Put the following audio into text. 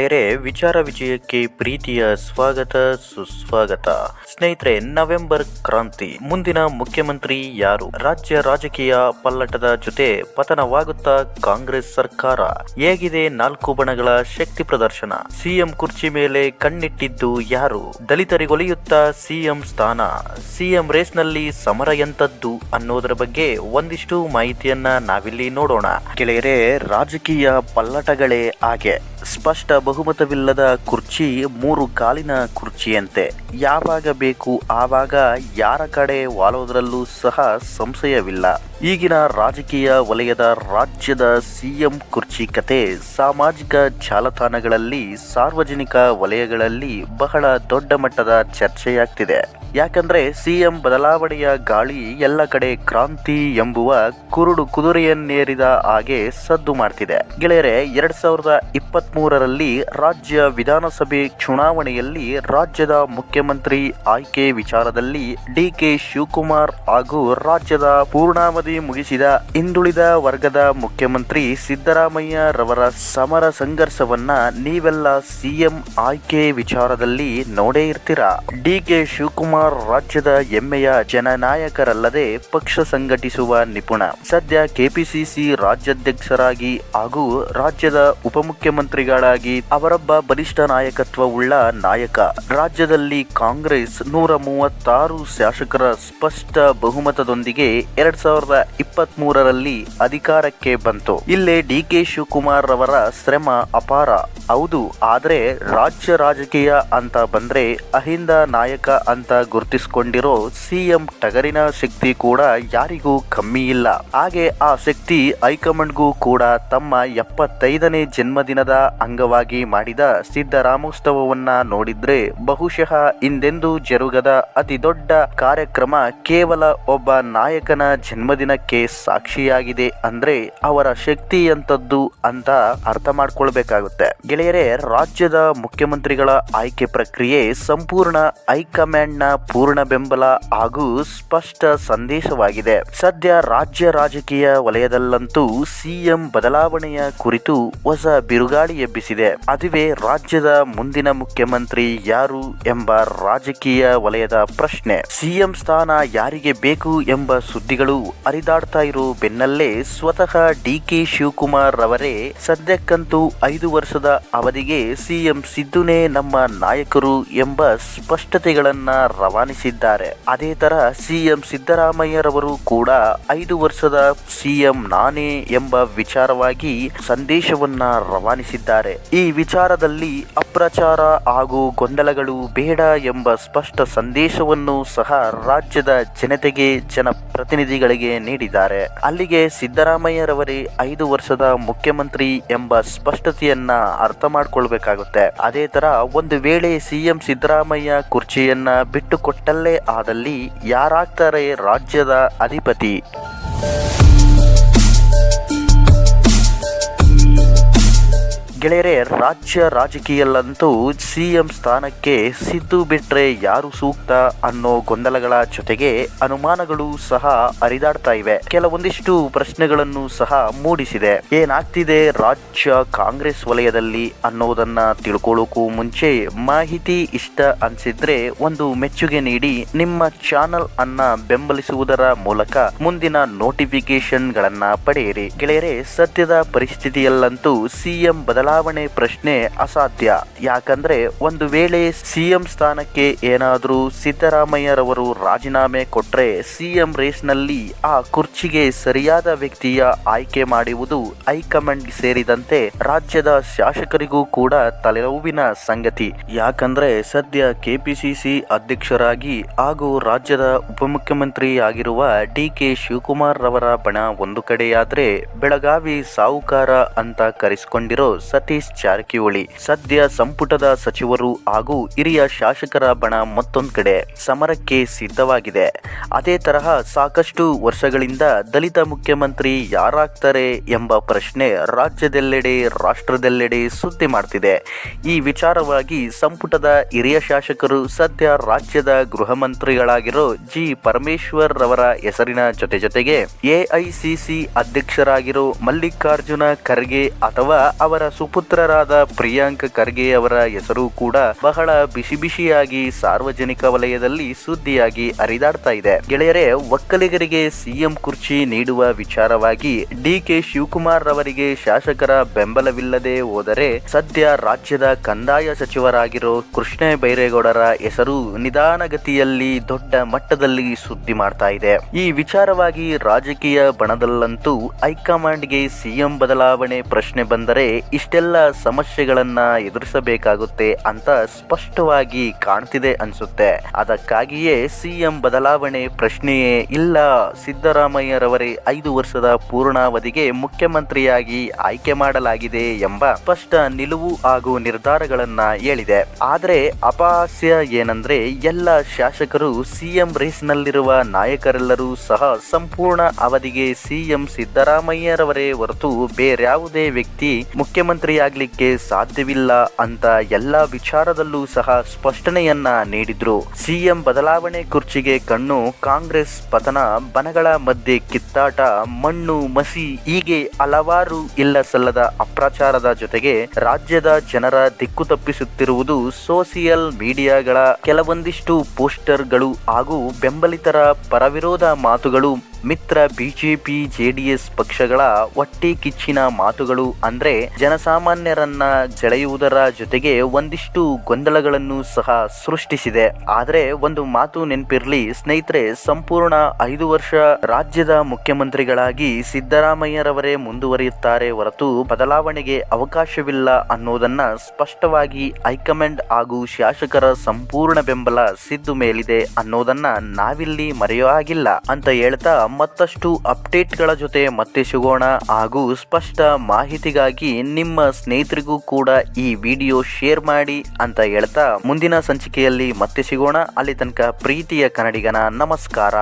ಗೆಳೆಯರೆ, ವಿಚಾರ ವಿಜಯಕ್ಕೆ ಪ್ರೀತಿಯ ಸ್ವಾಗತ, ಸುಸ್ವಾಗತ. ಸ್ನೇಹಿತರೆ, ನವೆಂಬರ್ ಕ್ರಾಂತಿ. ಮುಂದಿನ ಮುಖ್ಯಮಂತ್ರಿ ಯಾರು? ರಾಜ್ಯ ರಾಜಕೀಯ ಪಲ್ಲಟದ ಜೊತೆ ಪತನವಾಗುತ್ತಾ ಕಾಂಗ್ರೆಸ್ ಸರ್ಕಾರ? ಹೇಗಿದೆ ನಾಲ್ಕು ಬಣಗಳ ಶಕ್ತಿ ಪ್ರದರ್ಶನ? ಸಿಎಂ ಕುರ್ಚಿ ಮೇಲೆ ಕಣ್ಣಿಟ್ಟಿದ್ದು ಯಾರು? ದಲಿತರಿಗೊಲಿಯುತ್ತಾ ಸಿಎಂ ಸ್ಥಾನ? ಸಿಎಂ ರೇಸ್ನಲ್ಲಿ ಸಮರ ಎಂತದ್ದು ಅನ್ನೋದರ ಬಗ್ಗೆ ಒಂದಿಷ್ಟು ಮಾಹಿತಿಯನ್ನ ನಾವಿಲ್ಲಿ ನೋಡೋಣ. ಗೆಳೆಯರೆ, ರಾಜಕೀಯ ಪಲ್ಲಟಗಳೇ ಹಾಗೆ. ಸ್ಪಷ್ಟ ಬಹುಮತವಿಲ್ಲದ ಕುರ್ಚಿ ಮೂರು ಕಾಲಿನ ಕುರ್ಚಿಯಂತೆ. ಯಾವಾಗ ಬೇಕು ಆವಾಗ ಯಾರ ಕಡೆ ವಾಲೋದ್ರಲ್ಲೂ ಸಹ ಸಂಶಯವಿಲ್ಲ. ಈಗಿನ ರಾಜಕೀಯ ವಲಯದ ರಾಜ್ಯದ ಸಿಎಂ ಕುರ್ಚಿ ಕತೆ ಸಾಮಾಜಿಕ ಜಾಲತಾಣಗಳಲ್ಲಿ ಸಾರ್ವಜನಿಕ ವಲಯಗಳಲ್ಲಿ ಬಹಳ ದೊಡ್ಡ ಮಟ್ಟದ ಚರ್ಚೆಯಾಗ್ತಿದೆ. ಯಾಕಂದ್ರೆ ಸಿಎಂ ಬದಲಾವಣೆಯ ಗಾಳಿ ಎಲ್ಲ ಕಡೆ ಕ್ರಾಂತಿ ಎಂಬುವ ಕುರುಡು ಕುದುರೆಯನ್ನೇರಿದ ಹಾಗೆ ಸದ್ದು ಮಾಡ್ತಿದೆ. ಗೆಳೆಯರೆ, ಎರಡ್ ಸಾವಿರದ ಇಪ್ಪತ್ತ್ ರಾಜ್ಯ ವಿಧಾನಸಭೆ ಚುನಾವಣೆಯಲ್ಲಿ ರಾಜ್ಯದ ಮುಖ್ಯಮಂತ್ರಿ ಆಯ್ಕೆ ವಿಚಾರದಲ್ಲಿ ಡಿ ಕೆ ಶಿವಕುಮಾರ್ ಹಾಗೂ ರಾಜ್ಯದ ಪೂರ್ಣಾವಧಿ ಮುಗಿಸಿದ ಹಿಂದುಳಿದ ವರ್ಗದ ಮುಖ್ಯಮಂತ್ರಿ ಸಿದ್ದರಾಮಯ್ಯ ರವರ ಸಮರ ಸಂಘರ್ಷವನ್ನ ನೀವೆಲ್ಲ ಸಿಎಂ ಆಯ್ಕೆ ವಿಚಾರದಲ್ಲಿ ನೋಡೇ ಇರ್ತೀರಾ? ಡಿ ಕೆ ಶಿವಕುಮಾರ್ ರಾಜ್ಯದ ಹೆಮ್ಮೆಯ ಜನನಾಯಕರಲ್ಲದೆ ಪಕ್ಷ ಸಂಘಟಿಸುವ ನಿಪುಣ. ಸದ್ಯ ಕೆಪಿಸಿಸಿ ರಾಜ್ಯಾಧ್ಯಕ್ಷರಾಗಿ ಹಾಗೂ ರಾಜ್ಯದ ಉಪಮುಖ್ಯಮಂತ್ರಿಗಳಾಗಿ ಅವರೊಬ್ಬ ಬಲಿಷ್ಠ ನಾಯಕತ್ವವುಳ್ಳ ನಾಯಕ. ರಾಜ್ಯದಲ್ಲಿ ಕಾಂಗ್ರೆಸ್ ನೂರ ಮೂವತ್ತಾರು ಶಾಸಕರ ಸ್ಪಷ್ಟ ಬಹುಮತದೊಂದಿಗೆ ಎರಡ್ ಸಾವಿರದ ಇಪ್ಪತ್ತ್ ಮೂರರಲ್ಲಿ ಅಧಿಕಾರಕ್ಕೆ ಬಂತು. ಇಲ್ಲೇ ಡಿ ಕೆ ಶಿವಕುಮಾರ್ ರವರ ಶ್ರಮ ಅಪಾರ. ಹೌದು, ಆದ್ರೆ ರಾಜ್ಯ ರಾಜಕೀಯ ಅಂತ ಬಂದ್ರೆ ಅಹಿಂದ ನಾಯಕ ಅಂತ ಗುರುತಿಸಿಕೊಂಡಿರೋ ಸಿಎಂ ಟಗರಿನ ಶಕ್ತಿ ಕೂಡ ಯಾರಿಗೂ ಕಮ್ಮಿ ಇಲ್ಲ. ಹಾಗೆ ಆ ಶಕ್ತಿ ಹೈಕಮಾಂಡ್ಗೂ ಕೂಡ ತಮ್ಮ ಎಪ್ಪತ್ತೈದನೇ ಜನ್ಮದಿನದ ಅಂಗವಾಗಿ ಮಾಡಿದ ಸಿದ್ದರಾಮೋತ್ಸವವನ್ನ ನೋಡಿದ್ರೆ ಬಹುಶಃ ಹಿಂದೆಂದೂ ಜರುಗದ ಅತಿ ದೊಡ್ಡ ಕಾರ್ಯಕ್ರಮ ಕೇವಲ ಒಬ್ಬ ನಾಯಕನ ಜನ್ಮದಿನಕ್ಕೆ ಸಾಕ್ಷಿಯಾಗಿದೆ ಅಂದ್ರೆ ಅವರ ಶಕ್ತಿ ಅಂತದ್ದು ಅಂತ ಅರ್ಥ ಮಾಡ್ಕೊಳ್ಬೇಕಾಗುತ್ತೆ. ಗೆಳೆಯರೇ, ರಾಜ್ಯದ ಮುಖ್ಯಮಂತ್ರಿಗಳ ಆಯ್ಕೆ ಪ್ರಕ್ರಿಯೆ ಸಂಪೂರ್ಣ ಹೈಕಮಾಂಡ್ನ ಪೂರ್ಣ ಬೆಂಬಲ ಹಾಗೂ ಸ್ಪಷ್ಟ ಸಂದೇಶವಾಗಿದೆ. ಸದ್ಯ ರಾಜ್ಯ ರಾಜಕೀಯ ವಲಯದಲ್ಲಂತೂ ಸಿಎಂ ಬದಲಾವಣೆಯ ಕುರಿತು ಹೊಸ ಬಿರುಗಾಳಿ ಎಬ್ಬಿಸಿದೆ. ಅದುವೇ ರಾಜ್ಯದ ಮುಂದಿನ ಮುಖ್ಯಮಂತ್ರಿ ಯಾರು ಎಂಬ ರಾಜಕೀಯ ವಲಯದ ಪ್ರಶ್ನೆ. ಸಿಎಂ ಸ್ಥಾನ ಯಾರಿಗೆ ಬೇಕು ಎಂಬ ಸುದ್ದಿಗಳು ಹರಿದಾಡ್ತಾ ಇರೋ ಬೆನ್ನಲ್ಲೇ ಸ್ವತಃ ಡಿ ಕೆ ಶಿವಕುಮಾರ್ ರವರೇ ಸದ್ಯಕ್ಕಂತೂ ಐದು ವರ್ಷದ ಅವಧಿಗೆ ಸಿಎಂ ಸಿದ್ದುನೇ ನಮ್ಮ ನಾಯಕರು ಎಂಬ ಸ್ಪಷ್ಟತೆಗಳನ್ನ ರವಾನಿಸಿದ್ದಾರೆ. ಅದೇ ತರ ಸಿಎಂ ಸಿದ್ದರಾಮಯ್ಯರವರು ಕೂಡ ಐದು ವರ್ಷದ ಸಿಎಂ ನಾನೇ ಎಂಬ ವಿಚಾರವಾಗಿ ಸಂದೇಶವನ್ನ ರವಾನಿಸಿದ್ದಾರೆ. ಈ ವಿಚಾರದಲ್ಲಿ ಅಪ್ರಚಾರ ಹಾಗೂ ಗೊಂದಲಗಳು ಬೇಡ ಎಂಬ ಸ್ಪಷ್ಟ ಸಂದೇಶವನ್ನು ಸಹ ರಾಜ್ಯದ ಜನತೆಗೆ ಜನಪ್ರತಿನಿಧಿಗಳಿಗೆ ನೀಡಿದ್ದಾರೆ. ಅಲ್ಲಿಗೆ ಸಿದ್ದರಾಮಯ್ಯರವರೇ ಐದು ವರ್ಷದ ಮುಖ್ಯಮಂತ್ರಿ ಎಂಬ ಸ್ಪಷ್ಟತೆಯನ್ನ ಅರ್ಥ ಮಾಡಿಕೊಳ್ಬೇಕಾಗುತ್ತೆ. ಅದೇ ತರ ಒಂದು ವೇಳೆ ಸಿಎಂ ಸಿದ್ದರಾಮಯ್ಯ ಕುರ್ಚಿಯನ್ನ ಬಿಟ್ಟುಕೊಟ್ಟಲ್ಲೇ ಆದಲ್ಲಿ ಯಾರಾಗ್ತಾರೆ ರಾಜ್ಯದ ಅಧಿಪತಿ? ಗೆಳೆಯರೇ, ರಾಜ್ಯ ರಾಜಕೀಯಲ್ಲಂತೂ ಸಿಎಂ ಸ್ಥಾನಕ್ಕೆ ಸಿದ್ದು ಬಿಟ್ರೆ ಯಾರು ಸೂಕ್ತ ಅನ್ನೋ ಗೊಂದಲಗಳ ಜೊತೆಗೆ ಅನುಮಾನಗಳು ಸಹ ಹರಿದಾಡ್ತಾ ಇವೆ. ಕೆಲವೊಂದಿಷ್ಟು ಪ್ರಶ್ನೆಗಳನ್ನು ಸಹ ಮೂಡಿಸಿದೆ. ಏನಾಗ್ತಿದೆ ರಾಜ್ಯ ಕಾಂಗ್ರೆಸ್ ವಲಯದಲ್ಲಿ ಅನ್ನೋದನ್ನ ತಿಳ್ಕೊಳ್ಳೋಕು ಮುಂಚೆ ಮಾಹಿತಿ ಇಷ್ಟ ಅನ್ಸಿದ್ರೆ ಒಂದು ಮೆಚ್ಚುಗೆ ನೀಡಿ ನಿಮ್ಮ ಚಾನಲ್ ಅನ್ನ ಬೆಂಬಲಿಸುವುದರ ಮೂಲಕ ಮುಂದಿನ ನೋಟಿಫಿಕೇಶನ್ ಗಳನ್ನ ಪಡೆಯಿರಿ. ಗೆಳೆಯರೆ, ಸದ್ಯದ ಪರಿಸ್ಥಿತಿಯಲ್ಲಂತೂ ಸಿಎಂ ಬದಲಾವಣೆ ಪ್ರಶ್ನೆ ಅಸಾಧ್ಯ. ಯಾಕಂದ್ರೆ ಒಂದು ವೇಳೆ ಸಿಎಂ ಸ್ಥಾನಕ್ಕೆ ಏನಾದರೂ ಸಿದ್ದರಾಮಯ್ಯರವರು ರಾಜೀನಾಮೆ ಕೊಟ್ರೆ ಸಿಎಂ ರೇಸ್ನಲ್ಲಿ ಆ ಕುರ್ಚಿಗೆ ಸರಿಯಾದ ವ್ಯಕ್ತಿಯ ಆಯ್ಕೆ ಮಾಡುವುದು ಹೈಕಮಾಂಡ್ ಸೇರಿದಂತೆ ರಾಜ್ಯದ ಶಾಸಕರಿಗೂ ಕೂಡ ತಲೆನೋವಿನ ಸಂಗತಿ. ಯಾಕಂದ್ರೆ ಸದ್ಯ ಕೆಪಿಸಿಸಿ ಅಧ್ಯಕ್ಷರಾಗಿ ಹಾಗೂ ರಾಜ್ಯದ ಉಪಮುಖ್ಯಮಂತ್ರಿ ಆಗಿರುವ ಡಿ ಕೆ ಶಿವಕುಮಾರ್ ರವರ ಬಣ ಒಂದು ಕಡೆಯಾದ್ರೆ ಬೆಳಗಾವಿ ಸಾಹುಕಾರ ಅಂತ ಕರೆಸಿಕೊಂಡಿರೋ ಸತೀಶ್ ಜಾರಕಿಹೊಳಿ. ಸದ್ಯ ಸಂಪುಟದ ಸಚಿವರು ಹಾಗೂ ಹಿರಿಯ ಶಾಸಕರ ಬಣ ಮತ್ತೊಂದು ಕಡೆ ಸಮರಕ್ಕೆ ಸಿದ್ಧವಾಗಿದೆ. ಅದೇ ತರಹ ಸಾಕಷ್ಟು ವರ್ಷಗಳಿಂದ ದಲಿತ ಮುಖ್ಯಮಂತ್ರಿ ಯಾರಾಗ್ತಾರೆ ಎಂಬ ಪ್ರಶ್ನೆ ರಾಜ್ಯದೆಲ್ಲೆಡೆ, ರಾಷ್ಟ್ರದೆಲ್ಲೆಡೆ ಸುದ್ದಿ ಮಾಡ್ತಿದೆ. ಈ ವಿಚಾರವಾಗಿ ಸಂಪುಟದ ಹಿರಿಯ ಶಾಸಕರು ಸದ್ಯ ರಾಜ್ಯದ ಗೃಹ ಮಂತ್ರಿಗಳಾಗಿರೋ ಜಿ. ಪರಮೇಶ್ವರ್ ರವರ ಹೆಸರಿನ ಜೊತೆ ಜೊತೆಗೆ ಎಐಸಿಸಿ ಅಧ್ಯಕ್ಷರಾಗಿರೋ ಮಲ್ಲಿಕಾರ್ಜುನ ಖರ್ಗೆ ಅಥವಾ ಅವರ ಸುಪುತ್ರ ಸುಪುತ್ರರಾದ ಪ್ರಿಯಾಂಕ್ ಖರ್ಗೆ ಅವರ ಹೆಸರು ಕೂಡ ಬಹಳ ಬಿಸಿ ಬಿಸಿಯಾಗಿ ಸಾರ್ವಜನಿಕ ವಲಯದಲ್ಲಿ ಸುದ್ದಿಯಾಗಿ ಹರಿದಾಡ್ತಾ ಇದೆ. ಗೆಳೆಯರೇ, ಒಕ್ಕಲಿಗರಿಗೆ ಸಿಎಂ ಕುರ್ಚಿ ನೀಡುವ ವಿಚಾರವಾಗಿ ಡಿ ಕೆ ಶಿವಕುಮಾರ್ ರವರಿಗೆ ಶಾಸಕರ ಬೆಂಬಲವಿಲ್ಲದೆ ಹೋದರೆ ಸದ್ಯ ರಾಜ್ಯದ ಕಂದಾಯ ಸಚಿವರಾಗಿರೋ ಕೃಷ್ಣ ಬೈರೇಗೌಡರ ಹೆಸರು ನಿಧಾನಗತಿಯಲ್ಲಿ ದೊಡ್ಡ ಮಟ್ಟದಲ್ಲಿ ಸುದ್ದಿ ಮಾಡ್ತಾ ಇದೆ. ಈ ವಿಚಾರವಾಗಿ ರಾಜಕೀಯ ಬಣದಲ್ಲಂತೂ ಹೈಕಮಾಂಡ್ಗೆ ಸಿಎಂ ಬದಲಾವಣೆ ಪ್ರಶ್ನೆ ಬಂದರೆ ಇಷ್ಟೆಲ್ಲ ಸಮಸ್ಯೆಗಳನ್ನ ಎದುರಿಸಬೇಕಾಗುತ್ತೆ ಅಂತ ಸ್ಪಷ್ಟವಾಗಿ ಕಾಣ್ತಿದೆ ಅನ್ಸುತ್ತೆ. ಅದಕ್ಕಾಗಿಯೇ ಸಿಎಂ ಬದಲಾವಣೆ ಪ್ರಶ್ನೆಯೇ ಇಲ್ಲ. ಸಿದ್ದರಾಮಯ್ಯರವರೇ ಐದು ವರ್ಷದ ಪೂರ್ಣಾವಧಿಗೆ ಮುಖ್ಯಮಂತ್ರಿಯಾಗಿ ಆಯ್ಕೆ ಮಾಡಲಾಗಿದೆ ಎಂಬ ಸ್ಪಷ್ಟ ನಿಲುವು ಹಾಗೂ ನಿರ್ಧಾರಗಳನ್ನ ಹೇಳಿದೆ. ಆದರೆ ಅಪಹಾಸ್ಯ ಏನಂದ್ರೆ ಎಲ್ಲ ಶಾಸಕರು ಸಿಎಂ ರೇಸ್ನಲ್ಲಿರುವ ನಾಯಕರೆಲ್ಲರೂ ಸಹ ಸಂಪೂರ್ಣ ಅವಧಿಗೆ ಸಿಎಂ ಸಿದ್ದರಾಮಯ್ಯರವರೇ ಹೊರತು ಬೇರ್ಯಾವುದೇ ವ್ಯಕ್ತಿ ಮುಖ್ಯಮಂತ್ರಿಯಾಗ್ಲಿಕ್ಕೆ ಸಾಧ್ಯವಿಲ್ಲ ಅಂತ ಎಲ್ಲ ವಿಚಾರದಲ್ಲೂ ಸಹ ಸ್ಪಷ್ಟನೆಯನ್ನ ನೀಡಿದ್ರು. ಸಿಎಂ ಬದಲಾವಣೆ ಕುರ್ಚಿಗೆ ಕಣ್ಣು, ಕಾಂಗ್ರೆಸ್ ಪತನ, ಬನಗಳ ಮಧ್ಯೆ ಕಿತ್ತಾಟ, ಮಣ್ಣು ಮಸಿ, ಹೀಗೆ ಹಲವಾರು ಇಲ್ಲ ಸಲ್ಲದ ಅಪ್ರಚಾರದ ಜೊತೆಗೆ ರಾಜ್ಯದ ಜನರ ದಿಕ್ಕು ತಪ್ಪಿಸುತ್ತಿರುವುದು ಸೋಷಿಯಲ್ ಮೀಡಿಯಾಗಳ ಕೆಲವೊಂದಿಷ್ಟು ಪೋಸ್ಟರ್ಗಳು ಹಾಗೂ ಬೆಂಬಲಿತರ ಪರವಿರೋಧ ಮಾತುಗಳು ಮಿತ್ರ ಬಿಜೆಪಿ, ಜೆಡಿಎಸ್ ಪಕ್ಷಗಳ ಹೊಟ್ಟೆ ಕಿಚ್ಚಿನ ಮಾತುಗಳು ಅಂದ್ರೆ ಜನಸಾಮಾನ್ಯರನ್ನ ಸೆಳೆಯುವುದರ ಜೊತೆಗೆ ಒಂದಿಷ್ಟು ಗೊಂದಲಗಳನ್ನು ಸಹ ಸೃಷ್ಟಿಸಿದೆ. ಆದರೆ ಒಂದು ಮಾತು ನೆನಪಿರ್ಲಿ, ಸ್ನೇಹಿತರೆ, ಸಂಪೂರ್ಣ ಐದು ವರ್ಷ ರಾಜ್ಯದ ಮುಖ್ಯಮಂತ್ರಿಗಳಾಗಿ ಸಿದ್ದರಾಮಯ್ಯರವರೇ ಮುಂದುವರಿಯುತ್ತಾರೆ ಹೊರತು ಬದಲಾವಣೆಗೆ ಅವಕಾಶವಿಲ್ಲ ಅನ್ನೋದನ್ನ ಸ್ಪಷ್ಟವಾಗಿ ಹೈಕಮಾಂಡ್ ಹಾಗೂ ಶಾಸಕರ ಸಂಪೂರ್ಣ ಬೆಂಬಲ ಸಿದ್ದು ಮೇಲಿದೆ ಅನ್ನೋದನ್ನ ನಾವಿಲ್ಲಿ ಮರೆಯೋ ಹಾಗಿಲ್ಲ ಅಂತ ಹೇಳ್ತಾ ಮತ್ತಷ್ಟು ಅಪ್ಡೇಟ್ಗಳ ಜೊತೆ ಮತ್ತೆ ಸಿಗೋಣ ಹಾಗೂ ಸ್ಪಷ್ಟ ಮಾಹಿತಿಗಾಗಿ ನಿಮ್ಮ ಸ್ನೇಹಿತರಿಗೂ ಕೂಡ ಈ ವಿಡಿಯೋ ಶೇರ್ ಮಾಡಿ ಅಂತ ಹೇಳ್ತಾ ಮುಂದಿನ ಸಂಚಿಕೆಯಲ್ಲಿ ಮತ್ತೆ ಸಿಗೋಣ. ಅಲ್ಲಿ ತನಕ ಪ್ರೀತಿಯ ಕನ್ನಡಿಗನ ನಮಸ್ಕಾರ.